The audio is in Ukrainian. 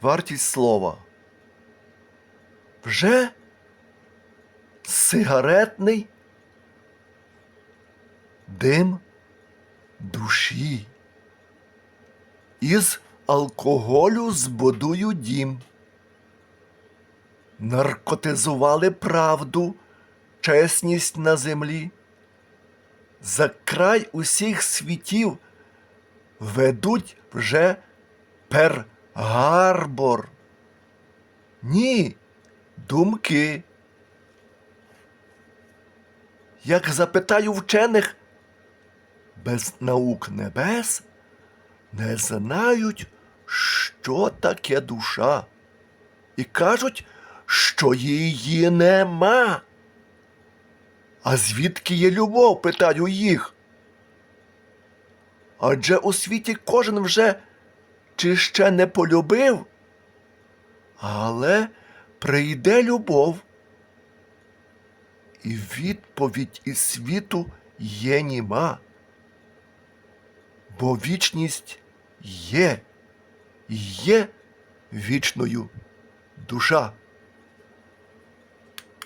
вартість слова. Вже сигаретний дим душі. Із алкоголю збудую дім. Наркотизували правду, чесність на землі. За край усіх світів ведуть вже пергарбор. Ні, думки. Як запитаю вчених, без наук небес не знають, що таке душа, і кажуть, що її нема. А звідки є любов, питаю їх. Адже у світі кожен вже чи ще не полюбив, але прийде любов. І відповідь із світу є німа. Бо вічність є, і є вічною душа.